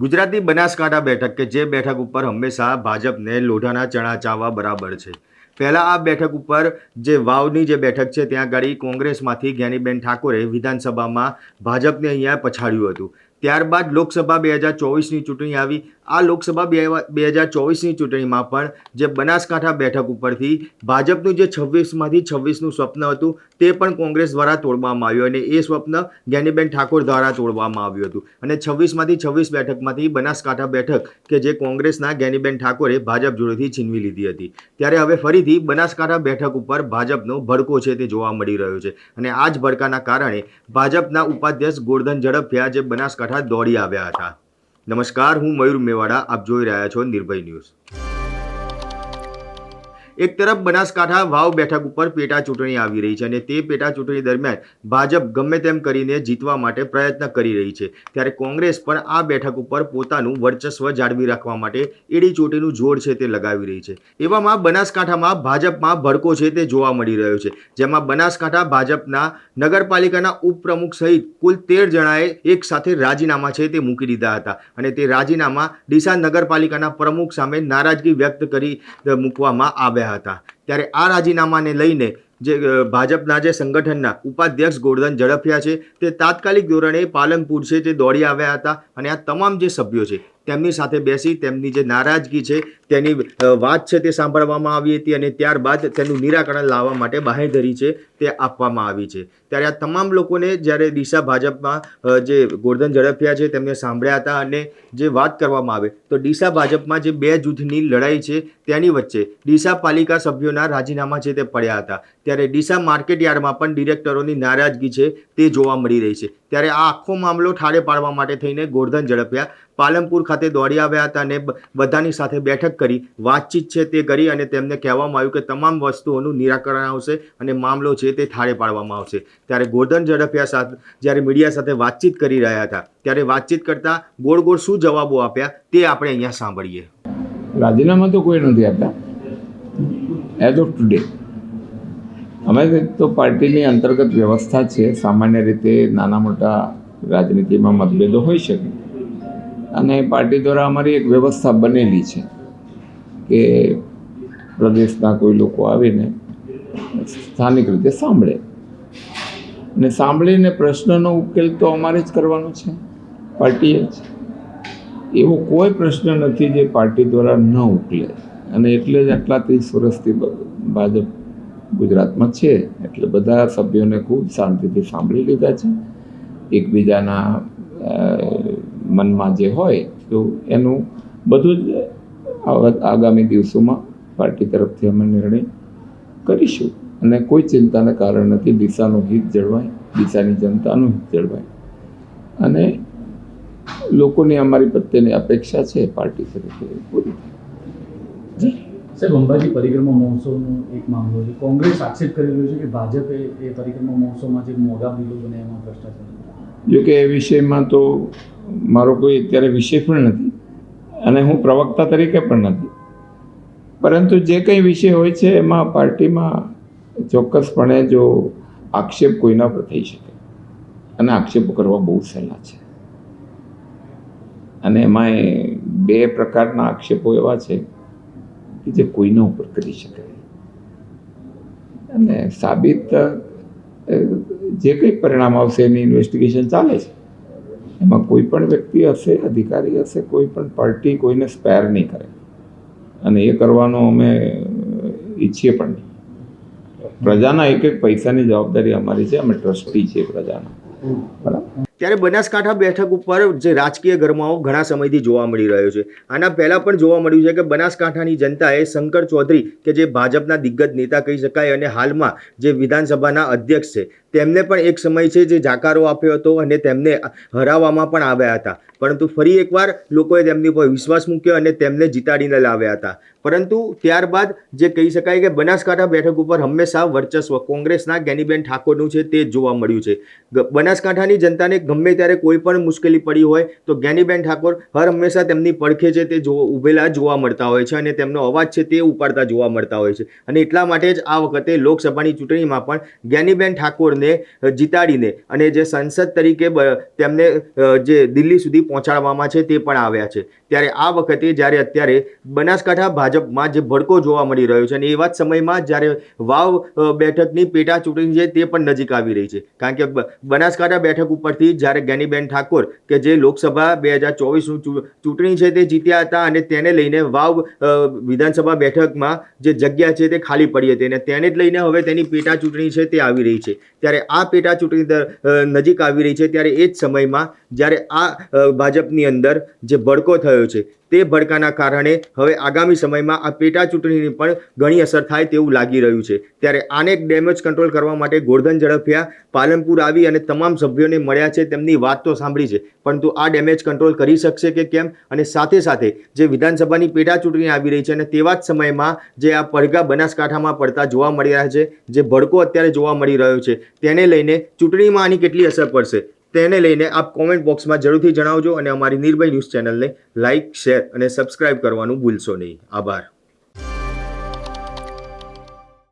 ગુજરાતની બનાસકાંઠા બેઠક કે જે બેઠક ઉપર હંમેશા ભાજપને લોઢાના ચણા ચાવવા બરાબર છે. પહેલાં આ બેઠક ઉપર જે વાવની જે બેઠક છે, ત્યાં આગળ કોંગ્રેસમાંથી જ્ઞાનીબેન ઠાકોરે વિધાનસભામાં ભાજપને અહીંયા પછાડ્યું હતું. ત્યારબાદ લોકસભા બે હજાર ચોવીસની ચૂંટણી આવી. આ લોકસભા બે બે હજાર ચોવીસની ચૂંટણીમાં પણ જે બનાસકાંઠા બેઠક ઉપરથી ભાજપનું જે છવ્વીસમાંથી છવ્વીસનું સ્વપ્ન હતું, તે પણ કોંગ્રેસ દ્વારા તોડવામાં આવ્યું અને એ સ્વપ્ન જ્ઞાનીબેન ઠાકોર દ્વારા તોડવામાં આવ્યું હતું. અને છવ્વીસમાંથી છવ્વીસ બેઠકમાંથી બનાસકાંઠા બેઠક કે જે કોંગ્રેસના જ્ઞાનીબેન ઠાકોરે ભાજપ જોડેથી છીનવી લીધી હતી. ત્યારે હવે ફરીથી બનાસકાંઠા બેઠક ઉપર ભાજપનો ભડકો છે તે જોવા મળી રહ્યો છે. અને આ જ ભડકાના કારણે ભાજપના ઉપાધ્યક્ષ ગોરધન ઝડપિયા જે બનાસકાંઠા દોડી આવ્યા હતા નમસ્કાર હું મયુર મેવાડા આપ જોઈ રહ્યા છો નિર્ભય ન્યૂઝ એક તરફ બનાસકાંઠા વાવ બેઠક ઉપર પેટા ચૂંટણી આવી રહી છે અને તે પેટા ચૂંટણી દરમિયાન ભાજપ ગમે તેમ કરીને જીતવા માટે પ્રયત્ન કરી રહી છે. ત્યારે કોંગ્રેસ પણ આ બેઠક ઉપર પોતાનું વર્ચસ્વ જાળવી રાખવા માટે એડી ચોટીનું જોર છે તે લગાવી રહી છે. એવામાં બનાસકાંઠામાં ભાજપમાં ભડકો છે તે જોવા મળી રહ્યો છે. જેમાં બનાસકાંઠા ભાજપના નગરપાલિકાના ઉપપ્રમુખ સહિત કુલ તેર જણાએ એક સાથે રાજીનામા છે તે મૂકી દીધા હતા અને તે રાજીનામા ડીસા નગરપાલિકાના પ્રમુખ સામે નારાજગી વ્યક્ત કરી મૂકવામાં આવ્યા હતા. ત્યારે આ રાજીનામાને લઈને જે ભાજપના જે સંગઠનના ઉપાધ્યક્ષ ગોરધન ઝડપ્યા છે, તે તાત્કાલિક ધોરણે પાલનપુર છે તે દોડી આવ્યા હતા. અને આ તમામ જે સભ્યો છે તેમની સાથે બેસી તેમની જે નારાજગી છે, તેની વાત છે તે સાંભળવામાં આવી હતી અને ત્યારબાદ તેનું નિરાકરણ લાવવા માટે બાહેંધરી છે તે આપવામાં આવી છે. ત્યારે આ તમામ લોકોને જ્યારે ડીસા ભાજપમાં જે ગોરધન ઝડપિયા છે તેમને સાંભળ્યા હતા અને જે વાત કરવામાં આવે, તો ડીસા ભાજપમાં જે બે જૂથની લડાઈ છે તેની વચ્ચે ડીસા પાલિકા સભ્યોના રાજીનામા છે તે પડ્યા હતા. ત્યારે ડીસા માર્કેટ યાર્ડમાં પણ ડિરેક્ટરોની નારાજગી છે તે જોવા મળી રહી છે. ત્યારે આ આખો મામલો ઠારે પાડવા માટે થઈને ગોરધન ઝડપિયા. પાલનપુર ખાતે દોડી આવ્યા હતા અને બધાની સાથે બેઠક કરી. વાતચીત છે તે કરી અને તેમને કહેવામાં આવ્યું કે તમામ વસ્તુઓનું નિરાકરણ આવશે અને મામલો છે તે ઠારે પાડવામાં આવશે. ત્યારે ગોરધન ઝડપિયા સાથે, જ્યારે મીડિયા સાથે વાતચીત કરી રહ્યા હતા. ત્યારે વાતચીત કરતા ગોળ ગોળ શું જવાબો આપ્યા તે આપણે અહીંયા સાંભળીએ. રાજીનામા તો કોઈ નથી આપ્યા એઝ ઓફ ટુડે અમે તો પાર્ટીની અંતર્ગત વ્યવસ્થા છે. સામાન્ય રીતે નાના મોટા રાજનીતિમાં મતભેદો હોઈ શકે. અને પાર્ટી દ્વારા અમારી એક વ્યવસ્થા બનેલી છે કે પ્રદેશના કોઈ લોકો આવીને સ્થાનિક રીતે સાંભળે. અને સાંભળીને પ્રશ્નનો ઉકેલ તો અમારે જ કરવાનો છે. પાર્ટીએ જ. એવો કોઈ પ્રશ્ન નથી જે પાર્ટી દ્વારા ન ઉકલે. અને એટલે જ આટલા ત્રીસ વર્ષથી ભાજપ ગુજરાતમાં છે. એટલે બધા સભ્યોને ખૂબ શાંતિથી સાંભળી લીધા છે. એકબીજાના મનમાં જે હોય, તો એનું બધું જ આગામી દિવસોમાં પાર્ટી તરફથી અમે નિર્ણય કરીશું. અને કોઈ ચિંતાને કારણ નથી, દિશાનું હિત જળવાય, દિશાની જનતાનું હિત જળવાય. અને લોકોની અમારી પ્રત્યેની અપેક્ષા છે પાર્ટી તરફથી પૂરી થાય. સાહેબ, અંબાજી પરિક્રમા મહોત્સવનો એક મામલો છે. કોંગ્રેસ આક્ષેપ કરી રહ્યો છે કે ભાજપે એ પરિક્રમા મહોત્સવમાં જે મોગા બિલો બને એમાં ભ્રષ્ટાચાર જો કે એ વિષયમાં તો મારો કોઈ અત્યારે વિષય પણ નથી અને હું પ્રવક્તા તરીકે પણ નથી. પરંતુ જે કંઈ વિષય હોય છે એમાં પાર્ટીમાં ચોક્કસપણે જો આક્ષેપ કોઈના પર થઈ શકે. અને આક્ષેપો કરવા બહુ સહેલા છે. અને એમાંય બે પ્રકારના આક્ષેપો એવા છે કે જે કોઈના ઉપર કરી શકાય અને સાબિત જે કંઈ પરિણામ આવશે એની ઇન્વેસ્ટિગેશન ચાલે છે. એમાં કોઈ પણ વ્યક્તિ હશે અધિકારી હશે કોઈ પણ પાર્ટી કોઈને સ્પેર નહીં કરે. અને એ કરવાનો અમે ઈચ્છીએ પણ નહીં. પ્રજાના એક એક પૈસાની જવાબદારી અમારી છે અમે ટ્રસ્ટી છીએ પ્રજાના. બરાબર? ત્યારે બનાસકાંઠા બેઠક ઉપર જે રાજકીય ગરમાવો ઘણા સમયથી જોવા મળી રહ્યો છે. આના પહેલાં પણ જોવા મળ્યું છે કે બનાસકાંઠાની જનતાએ શંકર ચૌધરી કે જે ભાજપના દિગ્ગજ નેતા કહી શકાય અને હાલમાં જે વિધાનસભાના અધ્યક્ષ છે તેમને પણ એક સમય છે જે જાકારો આપ્યો હતો અને તેમને હરાવવામાં પણ આવ્યા હતા. પરંતુ ફરી એકવાર લોકોએ તેમની પર વિશ્વાસ મૂક્યો અને તેમને જીતાડીને લાવ્યા હતા. પરંતુ ત્યારબાદ જે કહી શકાય કે બનાસકાંઠા બેઠક ઉપર હંમેશા વર્ચસ્વ કોંગ્રેસના જ્ઞાનીબેન ઠાકોરનું છે તે જોવા મળ્યું છે. બનાસકાંઠાની જનતાને ગમે ત્યારે કોઈ પણ મુશ્કેલી પડી હોય તો જ્ઞાનીબેન ઠાકોર હર હંમેશા તેમની પડખે છે તે જો ઊભેલા જોવા મળતા હોય છે અને તેમનો અવાજ છે તે ઉપાડતા જોવા મળતા હોય છે. અને એટલા માટે જ આ વખતે લોકસભાની ચૂંટણીમાં પણ જ્ઞાનીબેન ઠાકોરને ઠાકોરને જીતાડીને અને જે સંસદ તરીકે તેમને જે દિલ્હી સુધી પહોંચાડવામાં છે તે પણ આવ્યા છે. ત્યારે આ વખતે જ્યારે અત્યારે બનાસકાંઠા ભાજપમાં જે ભડકો જોવા મળી રહ્યો છે અને એવા જ સમયમાં જ્યારે વાવ બેઠકની પેટા ચૂંટણી છે તે પણ નજીક આવી રહી છે. કારણ કે બનાસકાંઠા બેઠક ઉપરથી જ્યારે જ્ઞાનીબેન ઠાકોર કે જે લોકસભા બે હજાર ચોવીસનું ચૂંટણી છે તે જીત્યા હતા અને તેને લઈને વાવ વિધાનસભા બેઠકમાં જે જગ્યા છે તે ખાલી પડી હતી અને તેને જ લઈને હવે તેની પેટા ચૂંટણી છે તે આવી રહી છે. ત્યારે આ પેટા ચૂંટણી નજીક આવી રહી છે ત્યારે એ જ સમયમાં જ્યારે આ ભાજપની અંદર જે ભડકો થયો છે, તે ભડકાના કારણે હવે આગામી સમયમાં આ પેટા ચૂંટણીની પણ ઘણી અસર થાય તેવું લાગી રહ્યું છે. ત્યારે આને ડેમેજ કંટ્રોલ કરવા માટે ગોરધન ઝડપિયા પાલનપુર આવી અને તમામ સભ્યોને મળ્યા છે તેમની વાત તો સાંભળી છે. પરંતુ આ ડેમેજ કંટ્રોલ કરી શકશે કે કેમ? અને સાથે સાથે જે વિધાનસભાની પેટા ચૂંટણી આવી રહી છે અને તેવા જ સમયમાં જે આ પડઘા બનાસકાંઠામાં પડતા જોવા મળી રહ્યા છે, જે ભડકો અત્યારે જોવા મળી રહ્યો છે, તેને લઈને ચૂંટણીમાં આની કેટલી અસર પડશે? તેને લઈને આપ કોમેન્ટ બોક્સમાં જરૂરથી જણાવજો અને અમારી નિર્ભય ન્યૂઝ ચેનલને લાઇક શેર અને સબસ્ક્રાઇબ કરવાનું ભૂલશો નહીં. આભાર.